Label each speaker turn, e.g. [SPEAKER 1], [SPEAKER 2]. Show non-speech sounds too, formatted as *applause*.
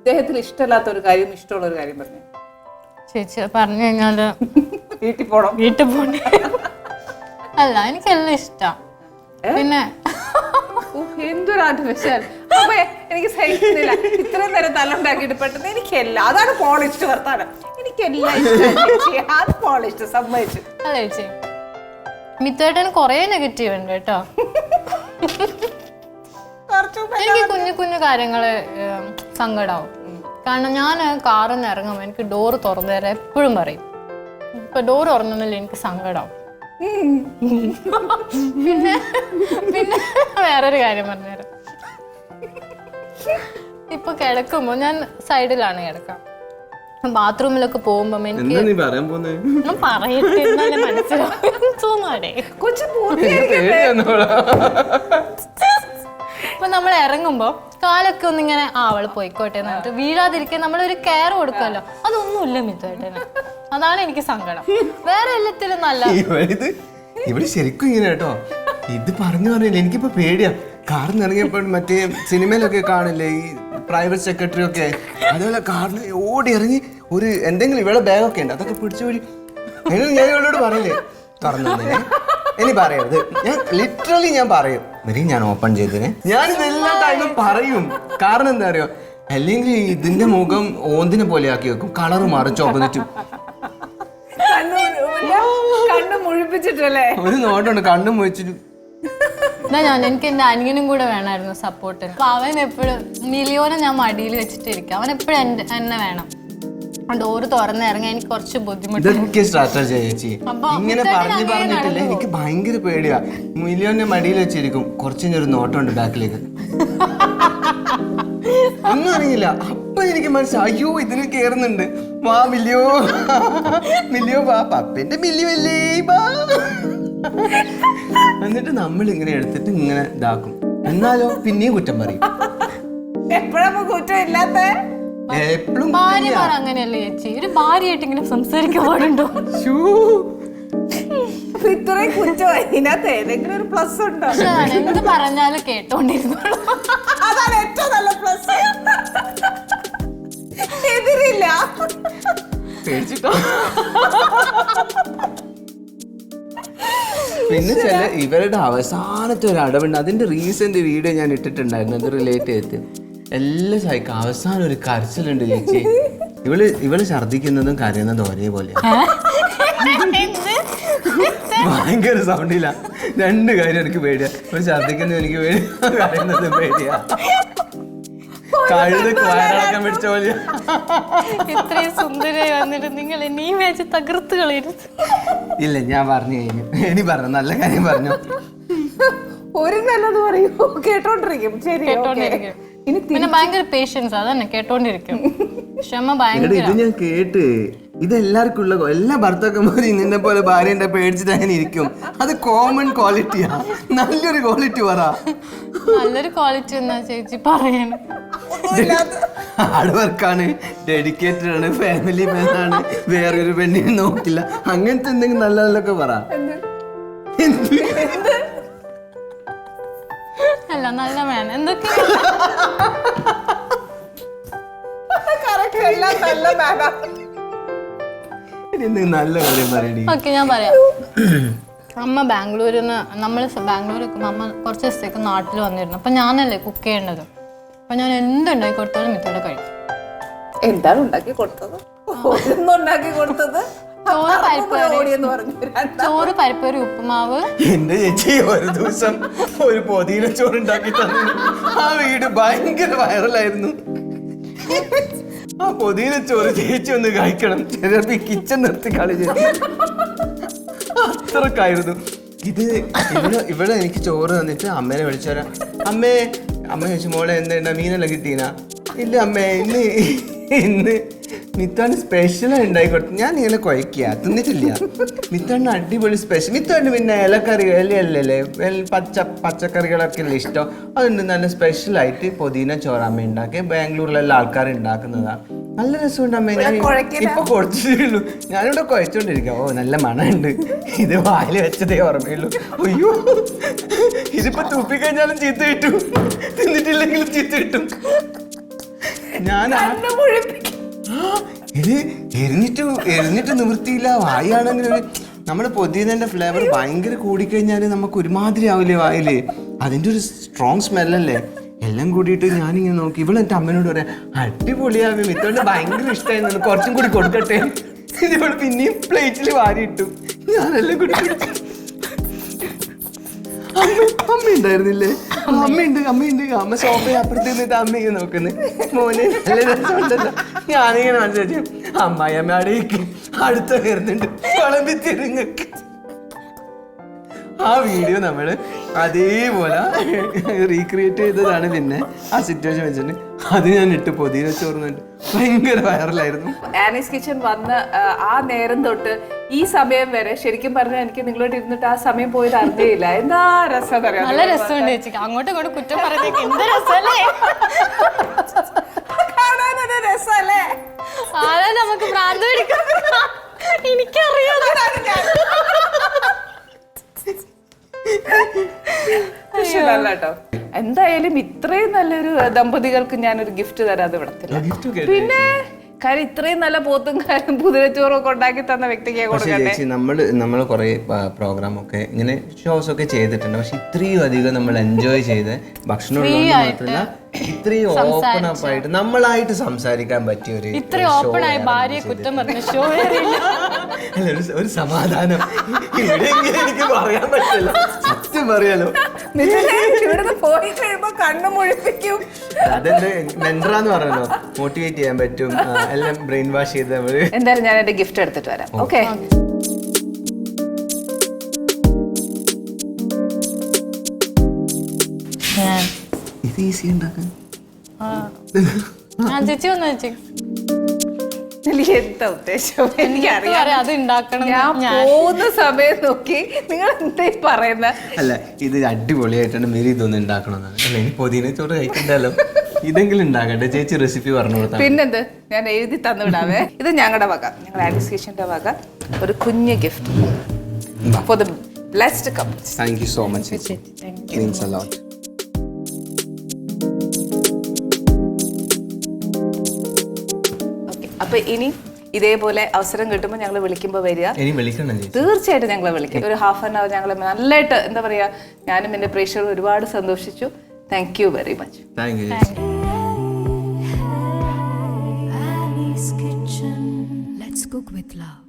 [SPEAKER 1] ഇദ്ദേഹത്തിന് ഇഷ്ടമല്ലാത്ത ഒരു കാര്യം ഇഷ്ടമുള്ള ഒരു കാര്യം പറഞ്ഞു.
[SPEAKER 2] ചേച്ചി പറഞ്ഞു കഴിഞ്ഞാൽ *laughs*
[SPEAKER 1] വീട്ടിൽ പോണം.
[SPEAKER 2] വീട്ടിൽ പോണേ. അല്ല എനിക്കെല്ലാം ഇഷ്ടം. പിന്നെ
[SPEAKER 1] എന്തൊരു ആർട്ടിഫിഷ്യൽ അപ്പൊ എനിക്ക് സഹിക്കുന്നില്ല. ഇത്രയും നേരം തലുണ്ടാക്കിയിട്ട് പെട്ടെന്ന് എനിക്കെല്ലാം അതാണ് പോളിസ്റ്റ് വർത്താനം. എനിക്കെല്ലാം ഇഷ്ടം. അത് സമ്മതിച്ചു.
[SPEAKER 2] മിത്തേട്ടൻ ചേച്ചി മിത്തുവേട്ടന് കുറേ നെഗറ്റീവ് ഉണ്ട് കേട്ടോ. *laughs* എനിക്ക് കുഞ്ഞു കുഞ്ഞു കാര്യങ്ങൾ സങ്കടാവും. കാരണം ഞാൻ കാറിൽ നിന്ന് ഇറങ്ങുമ്പോൾ എനിക്ക് ഡോറ് തുറന്നു തരാൻ എപ്പോഴും പറയും. ഇപ്പൊ ഡോർ തുറന്നില്ല എനിക്ക് സങ്കടാവും. പിന്നെ പിന്നെ വേറൊരു കാര്യം പറഞ്ഞുതരാം. ഇപ്പൊ കിടക്കുമ്പോ ഞാൻ സൈഡിലാണ് കിടക്കാം. ബാത്റൂമിലൊക്കെ പോകുമ്പോ എനിക്ക്
[SPEAKER 3] എന്താ നീ പറയാൻ പോന്നെ?
[SPEAKER 2] ഞാൻ പറയട്ടെ മനസ്സിലാവും. തോന്നാടേ
[SPEAKER 1] കൊച്ചു
[SPEAKER 2] ഇപ്പൊ നമ്മൾ ഇറങ്ങുമ്പോ കാലൊക്കെ ഒന്നിങ്ങനെ ആ അവൾ പോയിക്കോട്ടെ എന്ന് പറഞ്ഞിട്ട് വീഴാതിരിക്കാൻ നമ്മളൊരു കെയർ കൊടുക്കുമല്ലോ അതൊന്നുമില്ല മിത്തുവേട്ടന് അതാണ് എനിക്ക് സങ്കടം. വേറെ എല്ലാത്തിലും നല്ല
[SPEAKER 3] ഇവിടെ ശരിക്കും ഇങ്ങനെ കേട്ടോ. ഇത് പറഞ്ഞു പറഞ്ഞില്ല? എനിക്കിപ്പോ പേടിയാ. കാറിൽ നിന്ന് ഇറങ്ങിയപ്പോൾ മറ്റേ സിനിമയിലൊക്കെ കാണില്ലേ? ഈ പ്രൈവറ്റ് സെക്രട്ടറി ഒക്കെ. അതുപോലെ കാറിൽ ഓടി ഇറങ്ങി ഒരു എന്തെങ്കിലും ഇവിടെ ബാഗൊക്കെ ഉണ്ട്. അതൊക്കെ പിടിച്ചു പോയി ഞാൻ ഇവളോട് പറയില്ലേ തുറന്നു ഇനി പറയരുത്. ഞാൻ ലിറ്ററലി ഞാൻ പറയും. മെരി ഞാൻ ഓപ്പൺ ചെയ്തതിന് ഞാൻ ഇതെല്ലാ ടൈമും പറയും. കാരണം എന്താ അറിയോ? അല്ലെങ്കിൽ ഇതിന്റെ മുഖം ഓന്തിനെ പോലെ ആക്കി വെക്കും. കളർ മാറി ചോപ്പിച്ചു
[SPEAKER 1] കണ്ണു കണ്ണു മുഴിപ്പിച്ചിട്ടല്ലേ?
[SPEAKER 3] ഒരു നോട്ടുണ്ട് കണ്ണും മുഴിച്ചിട്ട്.
[SPEAKER 2] എന്നാ ഞാൻ എനിക്ക് എന്റെ അനിയനും കൂടെ വേണമായിരുന്നു സപ്പോർട്ട് അപ്പൊ അവൻ എപ്പോഴും മിലിയോനെ ഞാൻ മടിയിൽ വെച്ചിട്ടിരിക്കും. അവൻ എപ്പോഴും എന്റെ എന്നെ വേണം. ഡോറ് തുറന്ന് ഇറങ്ങാൻ എനിക്ക് കുറച്ച് ബുദ്ധിമുട്ട്.
[SPEAKER 3] ഇതൊക്കെ സ്ട്രാറ്റജി ചേച്ചി.
[SPEAKER 2] അപ്പൊ
[SPEAKER 3] ഇങ്ങനെ
[SPEAKER 2] ഇതൊക്കെ
[SPEAKER 3] പറഞ്ഞു
[SPEAKER 2] അങ്ങനെ
[SPEAKER 3] പറഞ്ഞിട്ടില്ല. എനിക്ക് ഭയങ്കര പേടിയാ. മില്യോന്റെ മടിയിൽ വെച്ചിരിക്കും. കുറച്ച് കഴിഞ്ഞൊരു നോട്ടമുണ്ട് ബാക്കിലേക്ക്. ഒന്നും അറിയില്ല. അപ്പൊ എനിക്ക് മനസ്സിലായി. അയ്യോ ഇതിന് കേറുന്നുണ്ട്. വാ മില്ലിയോ. മില്ലിയോ വാ. പപ്പന്റെ മില്ലിയോ അല്ലേ വാ. എന്നിട്ട് നമ്മൾ ഇങ്ങനെ എടുത്തിട്ട് ഇങ്ങനെ ഇതാക്കും. എന്നാലോ പിന്നെയും കുറ്റം പറയും.
[SPEAKER 1] എപ്പോഴാ കുറ്റം ഇല്ലാത്ത?
[SPEAKER 3] എപ്പോഴും
[SPEAKER 2] ഭാര്യമാർ അങ്ങനെയല്ലേ ചേച്ചി? ഒരു ഭാര്യയായിട്ട് ഇങ്ങനെ സംസാരിക്കാൻ പാടുണ്ടോ?
[SPEAKER 1] ഇത്രയും കുറ്റമായി. ഇതിനകത്ത് ഏതെങ്കിലും ഒരു പ്ലസ് ഉണ്ടോ?
[SPEAKER 2] പക്ഷെ ഞാൻ എന്ത് പറഞ്ഞാലും കേട്ടോണ്ടിരുന്നോളൂ.
[SPEAKER 1] അതാണ് ഏറ്റവും നല്ല പ്ലസ് എതിരില്ല.
[SPEAKER 3] പിന്നെ ചില ഇവരുടെ അവസാനത്തെ ഒരു അടവുണ്ട്. അതിന്റെ റീസെന്റ് വീഡിയോ ഞാൻ ഇട്ടിട്ടുണ്ടായിരുന്നു. അത് റിലേറ്റ് ചെയ്തിട്ട്. എല്ലാം സഹിക്കും. അവസാനം ഒരു കരച്ചിലുണ്ട് ചേച്ചി. ഇവൾ ഇവൾ ഛർദിക്കുന്നതും കരയുന്നതും ഒരേപോലെ ഭയങ്കര സൗണ്ടില്ല രണ്ട് കാര്യം എനിക്ക് പേടിയാ. ഒരു ഛർദിക്കുന്നത് എനിക്ക് പേടിയാ കരയുന്നത് പേടിയാ. കഴുത് വയറിളക്കം പിടിച്ച പോലെ
[SPEAKER 2] ഇത്രയും സുന്ദരമായി വന്നിട്ട് നിങ്ങൾ ഈ മാച്ച് തകർത്ത് കളയരുത്.
[SPEAKER 3] ഇല്ല ഞാൻ പറഞ്ഞു കഴിഞ്ഞു. ഇനി പറഞ്ഞു നല്ല കാര്യം പറഞ്ഞു.
[SPEAKER 1] ഒരു നല്ലത് പറയൂ. കേട്ടോണ്ടിരിക്കും. ശരി
[SPEAKER 2] കേട്ടോണ്ടിരിക്കും.
[SPEAKER 1] ഇനി
[SPEAKER 2] പിന്നെ ഭയങ്കര പേഷ്യൻസ് അതന്നെ കേട്ടോണ്ടിരിക്കും. *laughs* ക്ഷമ
[SPEAKER 3] എടാ
[SPEAKER 2] ഭയങ്കര.
[SPEAKER 3] ഇത് ഞാൻ കേട്ട് ഇത് എല്ലാവർക്കും ഉള്ള എല്ലാ ഭർത്താക്കന്മാരും നിന്നെ പോലെ ഭാര്യന്റെ പേടിച്ചിട്ട് അങ്ങനെ ഇരിക്കും. അത് കോമൺ ക്വാളിറ്റിയാ നല്ലൊരു ക്വാളിറ്റി പറ.
[SPEAKER 2] നല്ലൊരു ക്വാളിറ്റി എന്നാ ചേച്ചി പറയണം.
[SPEAKER 3] ഹാർഡ് വർക്കാണ് ഡെഡിക്കേറ്റഡ് ആണ്. ഫാമിലി മാൻ ആണ്. വേറൊരു പെണ്ണിനെ നോക്കില്ല. അങ്ങനത്തെ എന്തെങ്കിലും നല്ല നല്ലൊക്കെ പറ. എന്ത്?
[SPEAKER 2] അല്ല നല്ല വേണം എന്തൊക്കെ
[SPEAKER 1] എല്ലാം നല്ല മാനാ
[SPEAKER 3] ഇനി നല്ല കാര്യം പറയടി.
[SPEAKER 2] ഓക്കെ ഞാൻ പറയാം. അമ്മ ബാംഗ്ലൂരിൽ നിന്ന് നമ്മൾ ബാംഗ്ലൂർ അമ്മ കുറച്ച് ദിവസത്തേക്ക് നാട്ടിൽ വന്നിരുന്നു. അപ്പൊ ഞാനല്ലേ കുക്ക് ചെയ്യേണ്ടത്. അപ്പൊ ഞാൻ എന്തുണ്ടാക്കി കൊടുത്താലും മിത്തോടെ കഴിക്കും.
[SPEAKER 1] എന്താണ് ഉണ്ടാക്കി കൊടുത്തത്? ഒന്നും ഉണ്ടാക്കി കൊടുത്തത്?
[SPEAKER 2] ചോറ് പരിപ്പ് ചോറ് ഉപ്പുമാവ്.
[SPEAKER 3] എന്റെ ചേച്ചി ഒരു ദിവസം ഒരു പൊതിയില ചോറുണ്ടാക്കി തന്നു. ആ വീട് ഭയങ്കര വൈറലായിരുന്നു. ആ പൊതിയില ചോറ് ചേച്ചി ഒന്ന് കഴിക്കണം. ചിലപ്പോ ഈ കിച്ചൺ നിർത്തി കളിച്ചു. അത്രക്കായിരുന്നു. ഇത് ഇവിടെ ഇവിടെ എനിക്ക് ചോറ് തന്നിട്ട് അമ്മേനെ വിളിച്ചു വരാം അമ്മേ അമ്മ ചോദിച്ചു മോളെ എന്താ മീനെല്ലാം കിട്ടീനാ? ഇല്ല അമ്മേ ഇന്ന് ഇന്ന് മിത്താണ് സ്പെഷ്യൽ ഉണ്ടായി കൊടുത്തു ഞാൻ ഇങ്ങനെ കുഴക്കുക തിന്നിട്ടില്ല. മിത്താണ് അടിപൊളി സ്പെഷ്യൽ മിത്താണ് പിന്നെ ഇലക്കറി ഇലയല്ലേ പച്ച പച്ചക്കറികളൊക്കെ അല്ലേ ഇഷ്ടം? അതുകൊണ്ട് നല്ല സ്പെഷ്യൽ ആയിട്ട് പുതിന ചോറാമ്മ ഉണ്ടാക്കി ബാംഗ്ലൂരിലെല്ലാം ആൾക്കാർ ഉണ്ടാക്കുന്നതാണ് നല്ല രസമുണ്ട് അമ്മേ. ഞാൻ ഇപ്പൊ ഉള്ളൂ. ഞാനിവിടെ കുഴച്ചോണ്ടിരിക്കാം. ഓ നല്ല മണമുണ്ട്. ഇത് വായിൽ വെച്ചതേ ഓർമ്മയുള്ളൂ. അയ്യോ. ഇതിപ്പോ തുപ്പിക്കഴിഞ്ഞാലും ചീത്ത കിട്ടും. തിന്നിട്ടില്ലെങ്കിലും ചീത്ത കിട്ടും. ഞാൻ എരിഞ്ഞിട്ട് എരിഞ്ഞിട്ട് നിവൃത്തിയില്ല. വായാണെങ്കിൽ നമ്മൾ നമ്മുടെ പൊതിയതിന്റെ ഫ്ലേവർ ഭയങ്കര കൂടിക്കഴിഞ്ഞാൽ നമുക്ക് ഒരുമാതിരി ആവില്ലേ വായിൽ. അതിന്റെ ഒരു സ്ട്രോങ് സ്മെല്ലല്ലേ എല്ലാം കൂടിയിട്ട് ഞാനിങ്ങനെ നോക്കി. ഇവളെ എന്റെ അമ്മനോട് പറയാം അടിപൊളിയാവും ഇത്തോണ്ട് ഭയങ്കര ഇഷ്ടമായിരുന്നു കുറച്ചും കൂടി കൊടുക്കട്ടെ. ഇവൾ പിന്നെയും പ്ലേറ്റിൽ വാരിയിട്ടു. ഞാനെല്ലാം കൂടി അമ്മ അമ്മ ഉണ്ടായിരുന്നില്ലേ? അമ്മയുണ്ട്. അമ്മയുണ്ട്. അമ്മ സോഫയിൽ അപ്പുറത്ത് നിന്നിട്ട് അമ്മ ഇങ്ങനെ നോക്കുന്നു. മോനെ നല്ല രസമുണ്ടല്ലോ ഞാനിങ്ങനെ മനസ്സിലാക്കി. അമ്മായി അമ്മ അടയിക്കും അടുത്ത വരുന്നുണ്ട്. വിളമ്പി തിരുങ്ങക്ക് ആ വീഡിയോ നമ്മൾ അതേപോലെ റീക്രിയേറ്റ് ചെയ്തതാണ് പിന്നെ ആ സിറ്റുവേഷൻ വെച്ചിട്ട്. അത് ഞാൻ ഇട്ട് പൊതിയിൽ വെച്ച് ഓർമ്മയുണ്ട് ഭയങ്കര വൈറലായിരുന്നു
[SPEAKER 1] ആനീസ് കിച്ചൺ വന്ന ആ നേരം തൊട്ട് ഈ സമയം വരെ ശരിക്കും പറഞ്ഞാൽ എനിക്ക് നിങ്ങളോട് ഇരുന്നിട്ട് ആ സമയം പോയത് അറിഞ്ഞില്ല എന്താ രസം അറിയാം
[SPEAKER 2] നല്ല രസമുണ്ട് ചേച്ചിക്ക് അങ്ങോട്ടും ഇങ്ങോട്ടും കുറ്റം പറഞ്ഞേക്ക് എന്ത് രസമല്ലേ?
[SPEAKER 1] കാണാനൊരു രസമല്ലേ?
[SPEAKER 2] ആരാ നമുക്ക് ഭ്രാന്ത് പിടിക്കും എനിക്കറിയാം.
[SPEAKER 1] അല്ല കേട്ടോ. എന്തായാലും ഇത്രയും നല്ലൊരു ദമ്പതികൾക്ക് ഞാനൊരു ഗിഫ്റ്റ് തരാതെ വിടത്തില്ല പിന്നെ കാര്യം ഇത്രയും നല്ല പോത്തും കാര്യം കുതിരച്ചോറും ഒക്കെ ഉണ്ടാക്കി തന്ന വ്യക്തിക്ക്
[SPEAKER 3] പക്ഷേ ചേച്ചി നമ്മൾ നമ്മൾ കുറേ പ്രോഗ്രാം ഒക്കെ ഇങ്ങനെ ഷോസ് ഒക്കെ ചെയ്തിട്ടുണ്ട്. പക്ഷെ ഇത്രയും അധികം നമ്മൾ എൻജോയ് ചെയ്ത് ഭക്ഷണം ഉള്ളതുകൊണ്ട് മാത്രമല്ല ഇത്രയും ഓപ്പൺ അപ്പ് ആയിട്ട് നമ്മളായിട്ട് സംസാരിക്കാൻ പറ്റിയ ഒരു
[SPEAKER 2] ഇത്രയും ഓപ്പൺ ആയ ഭാര്യയെ കുറ്റം പറഞ്ഞ ഷോ
[SPEAKER 3] അല്ല, ഒരു- ഒരു സമാധാനം. ഇവിടെയെങ്കിലും എനിക്ക് പറയാൻ പറ്റില്ല. സത്യം പറയാലോ.
[SPEAKER 1] ഇവിടുന്ന് പോയി കഴിയുമ്പോ കണ്ണു മുഴിപ്പിക്കും.
[SPEAKER 3] അതെന്റെ മെൻട്രാന്ന് പറഞ്ഞല്ലോ മോട്ടിവേറ്റ് ചെയ്യാൻ പറ്റും. എല്ലാം ബ്രെയിൻ വാഷ് ചെയ്ത് നമ്മൾ
[SPEAKER 1] എന്തായാലും ഞാൻ എന്റെ ഗിഫ്റ്റ് എടുത്തിട്ട് വരാം. ഓക്കെ.
[SPEAKER 3] ഇത് ഈസി ഉണ്ടാക്കാൻ.
[SPEAKER 2] ആ ചേച്ചി വന്നു ചേച്ചി?
[SPEAKER 1] എന്താ ഉദ്ദേശം? എനിക്കറിയാം.
[SPEAKER 2] അത് ഉണ്ടാക്കണം
[SPEAKER 1] ഞാൻ പോകുന്ന സമയം നോക്കി നിങ്ങൾ എന്താ പറയുന്ന? പറയുന്നത്
[SPEAKER 3] അല്ല ഇത് അടിപൊളിയായിട്ടാണ് മേരി ഇതൊന്നും ഉണ്ടാക്കണമെന്നാണ് അല്ല ഇനി പൊതിന ചോറ് കഴിക്കണ്ടല്ലോ. ഇതെങ്കിലും ഉണ്ടാകട്ടെ ചേച്ചി റെസിപ്പി പറഞ്ഞു കൊടുത്താൽ
[SPEAKER 1] പിന്നെന്ത്? ഞാൻ എഴുതി തന്നു വിടാവേ. ഇത് ഞങ്ങളുടെ വക. ഞങ്ങളുടെ അഡ്മിനിസ്ട്രേഷന്റെ വക. ഒരു കുഞ്ഞ് gift for the blessed couples
[SPEAKER 3] thank you so much ചേച്ചി. മീൻസ് അ
[SPEAKER 1] അപ്പൊ ഇനി ഇതേപോലെ അവസരം കിട്ടുമ്പോൾ ഞങ്ങൾ വിളിക്കുമ്പോൾ വരിക.
[SPEAKER 3] ഇനി വിളിക്കണം ചേച്ചി.
[SPEAKER 1] തീർച്ചയായിട്ടും ഞങ്ങളെ വിളിക്കും. ഒരു ഹാഫ് ആൻ അവർ ഞങ്ങൾ നല്ലതായിട്ട് എന്താ പറയാ ഞാനും എന്റെ പ്രേക്ഷകരും ഒരുപാട് സന്തോഷിച്ചു. Thank you very much
[SPEAKER 3] thank you ചേച്ചി.
[SPEAKER 4] Annie's Kitchen. Let's cook with love.